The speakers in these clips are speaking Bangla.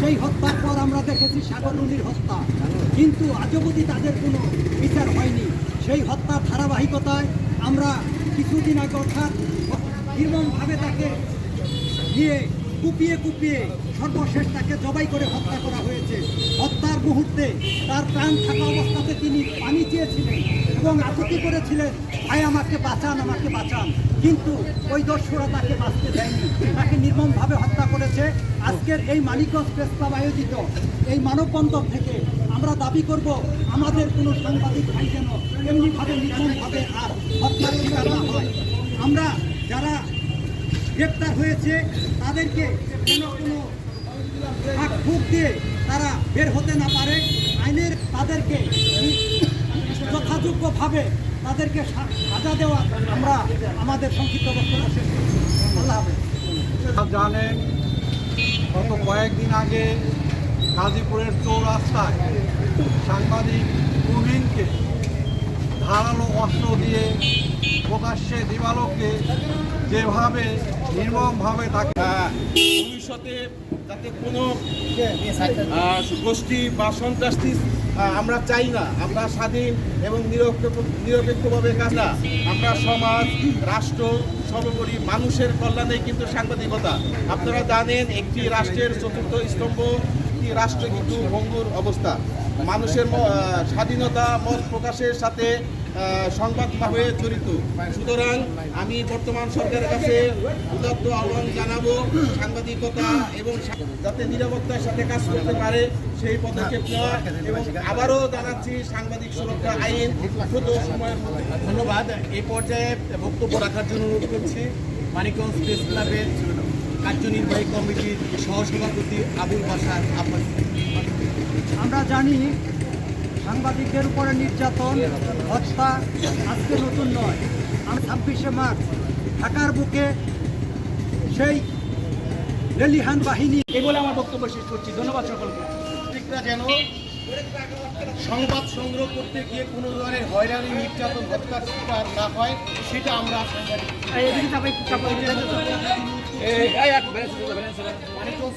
সেই হত্যার পর আমরা দেখেছি সাগরুলির হত্যা। কিন্তু আজ অবধি তাদের কোনো বিচার হয়নি। সেই হত্যার ধারাবাহিকতায় আমরা কিছুদিন আগে অর্থাৎ নির্মমভাবে তাকে নিয়ে কুপিয়ে কুপিয়ে সর্বশেষ তাকে জবাই করে হত্যা করা হয়েছে। হত্যার মুহূর্তে তার প্রাণ থাকা অবস্থাতে তিনি পানি চেয়েছিলেন এবং আকুতি করেছিলেন, ভাই, আমাকে বাঁচান আমাকে বাঁচান। কিন্তু ওই দস্যুরা তাকে বাঁচতে দেয়নি। তাকে নির্মমভাবে হত্যা করেছে। আজকের এই মানিকগঞ্জ প্রেস ক্লাব আয়োজিত এই মানববন্ধন থেকে আমরা দাবি করব, আমাদের কোনো সাংবাদিক ভাই যেন এমনিভাবে নির্মমভাবে আর হত্যার শিকার না হয়। আমরা যারা গ্রেপ্তার হয়েছে, তাদেরকে যেন কোনো ফাঁক দিয়ে তারা বের হতে না পারে। আইনের তাদেরকে যথাযোগ্যভাবে তাদেরকে সাজা দেওয়া আমরা আমাদের সংক্ষিপ্ত বক্তব্য শেষ করছি। আল্লাহ জানেন, গত কয়েকদিন আগে গাজীপুরের চৌরাস্তায় সাংবাদিক তুহিনকে ধারালো অস্ত্র দিয়ে প্রকাশ্যে দিবালোকে যেভাবে নির্মমভাবে তাকে ভবিষ্যতে যাতে কোনো গোষ্ঠী বা সন্ত্রাসী আমরা চাই না। আমরা স্বাধীন এবং নিরপেক্ষ নিরপেক্ষভাবে কাজ না। আমরা সমাজ রাষ্ট্র সর্বোপরি মানুষের কল্যাণে কিন্তু সাংবাদিকতা। আপনারা জানেন একটি রাষ্ট্রের চতুর্থ স্তম্ভ একটি রাষ্ট্র কিন্তু ভঙ্গুর অবস্থা। মানুষের স্বাধীনতা মত প্রকাশের সাথে সংবাদভাবে জড়িত। সুতরাং আমি বর্তমান সরকারের কাছে উদাত্ত আহ্বান জানাব সাংবাদিকতা এবং যাতে নিরাপত্তার সাথে কাজ করতে পারে সেই পদক্ষেপ নেওয়া এবং আবারও জানাচ্ছি সাংবাদিক সুরক্ষা আইন দ্রুত সময়ের মধ্যে। ধন্যবাদ। এই পর্যায়ে বক্তব্য রাখার জন্য অনুরোধ করছি মানিকগঞ্জ প্রেস ক্লাবের কার্যনির্বাহী কমিটির সহসভাপতি আবুল বাসার আব্বাস। আমরা জানি সাংবাদিকদের উপরে নির্যাতন হত্যা আজকে নতুন নয়। আমি ছাব্বিশে মার্চ ঢাকার বুকে সেই লেলিহান বাহিনী। এই বলে আমার বক্তব্য শেষ করছি। ধন্যবাদ সকলকে। যেন সংবাদ সংগ্রহ করতে গিয়ে কোনো ধরনের হয়রানি নির্যাতন হত্যার শিকার না হয় সেটা আমরা মানিকগঞ্জ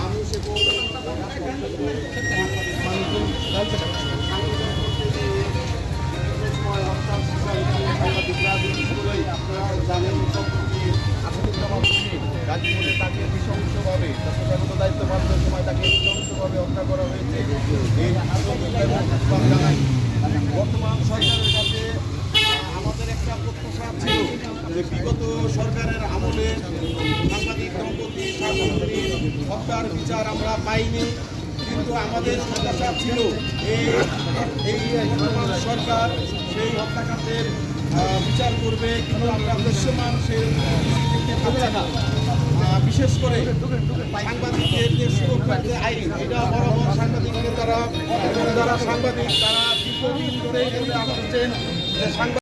হত্যার বিচার আমরা পাইনি, কিন্তু আমাদের প্রত্যাশা ছিল। এই সরকার সেই হত্যাকাণ্ডের বিচার করবে কিন্তু আমরা দৃশ্যমান সেই বিশেষ করে সাংবাদিকদের যে সুরক্ষার যে আইন, এটা বরাবর সাংবাদিকদের এবং যারা সাংবাদিক, তারা দীর্ঘদিন ধরে যে সাংবাদিক